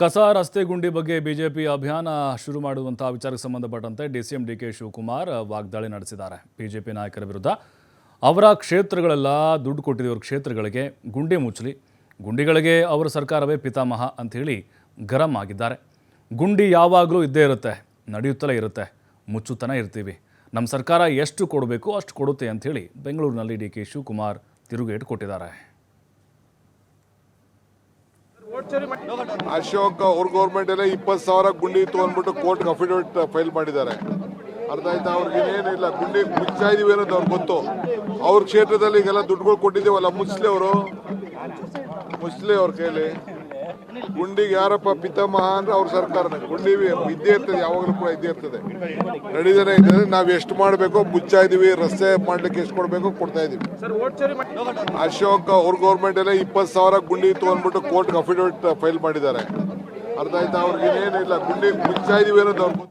ಕಸ ರಸ್ತೆ ಗುಂಡಿ ಬಗ್ಗೆ ಬಿಜೆಪಿ ಅಭಿಯಾನ ಶುರು ಮಾಡುವಂತಹ ವಿಚಾರಕ್ಕೆ ಸಂಬಂಧಪಟ್ಟಂತೆ ಡಿಸಿಎಂ ಡಿ ಕೆ ಶಿವಕುಮಾರ್ ವಾಗ್ದಾಳಿ ನಡೆಸಿದ್ದಾರೆ. ಬಿಜೆಪಿ ನಾಯಕರ ವಿರುದ್ಧ ಅವರ ಕ್ಷೇತ್ರಗಳೆಲ್ಲ ದುಡ್ಡು ಕೊಟ್ಟಿದ್ದವ್ರ ಕ್ಷೇತ್ರಗಳಿಗೆ ಗುಂಡಿ ಮುಚ್ಚಲಿ, ಗುಂಡಿಗಳಿಗೆ ಅವರ ಸರ್ಕಾರವೇ ಪಿತಾಮಹ ಅಂಥೇಳಿ ಗರಂ ಆಗಿದ್ದಾರೆ. ಗುಂಡಿ ಯಾವಾಗಲೂ ಇದ್ದೇ ಇರುತ್ತೆ, ನಡೆಯುತ್ತಲೇ ಇರುತ್ತೆ, ಮುಚ್ಚುತ್ತಲೇ ಇರ್ತೀವಿ. ನಮ್ಮ ಸರ್ಕಾರ ಎಷ್ಟು ಕೊಡಬೇಕು ಅಷ್ಟು ಕೊಡುತ್ತೆ ಅಂಥೇಳಿ ಬೆಂಗಳೂರಿನಲ್ಲಿ ಡಿ ಕೆ ಶಿವಕುಮಾರ್ ತಿರುಗೇಟು ಕೊಟ್ಟಿದ್ದಾರೆ. ಅಶೋಕ್ ಅವ್ರ ಗೌರ್ಮೆಂಟ್ ಎಲ್ಲ ಇಪ್ಪತ್ತು ಸಾವಿರ ಗುಂಡಿ ಇತ್ತು ಅಂದ್ಬಿಟ್ಟು ಕೋರ್ಟ್ ಅಫಿಡವಿಟ್ ಫೈಲ್ ಮಾಡಿದ್ದಾರೆ. ಅರ್ಥ ಆಯ್ತಾ? ಅವ್ರಿಗೆ ಏನಿಲ್ಲ ಗುಂಡಿ ಮುಚ್ಚಾ ಇದೀವಿ ಅನ್ನೋದು ಅವ್ರಿಗೆ ಗೊತ್ತು. ಅವ್ರ ಕ್ಷೇತ್ರದಲ್ಲಿ ಈಗೆಲ್ಲ ದುಡ್ಡುಗಳು ಕೊಟ್ಟಿದ್ದೀವಲ್ಲ ಮುಸ್ಲಿ ಅವರು. ಮುಸ್ಲಿ ಅವ್ರ ಕೈಲಿ. ಗುಂಡಿಗೆ ಯಾರಪ್ಪ ಪಿತಾಮಹ ಅಂದ್ರೆ ಅವ್ರ ಸರ್ಕಾರನೇ ಗುಂಡಿ ಇದ್ದೇ ಇರ್ತದೆ ಯಾವಾಗಲೂ ಕೂಡ ಇದ್ದೇ ಇರ್ತದೆ. ನಡೀದೇ ಇದೆ ನಾವು ಎಷ್ಟು ಮಾಡಬೇಕು ಮುಚ್ಚಾ ಇದೀವಿ ರಸ್ತೆ ಮಾಡ್ಲಿಕ್ಕೆ ಎಷ್ಟು ಕೊಡಬೇಕು ಕೊಡ್ತಾ ಇದೀವಿ. ಅಶೋಕ್ ಅವ್ರ ಗೌರ್ಮೆಂಟ್ ಎಲ್ಲ ಇಪ್ಪತ್ತು ಸಾವಿರ ಗುಂಡಿ ಇತ್ತು ಅಂದ್ಬಿಟ್ಟು ಕೋರ್ಟ್ ಅಫಿಡವಿಟ್ ಫೈಲ್ ಮಾಡಿದ್ದಾರೆ. ಅರ್ಧ ಆಯ್ತಾ ಅವ್ರಿಗೆ? ಏನೇನಿಲ್ಲ ಗುಂಡಿ ಮುಚ್ಚಾ ಇದೀವಿ ಅನ್ನೋದು.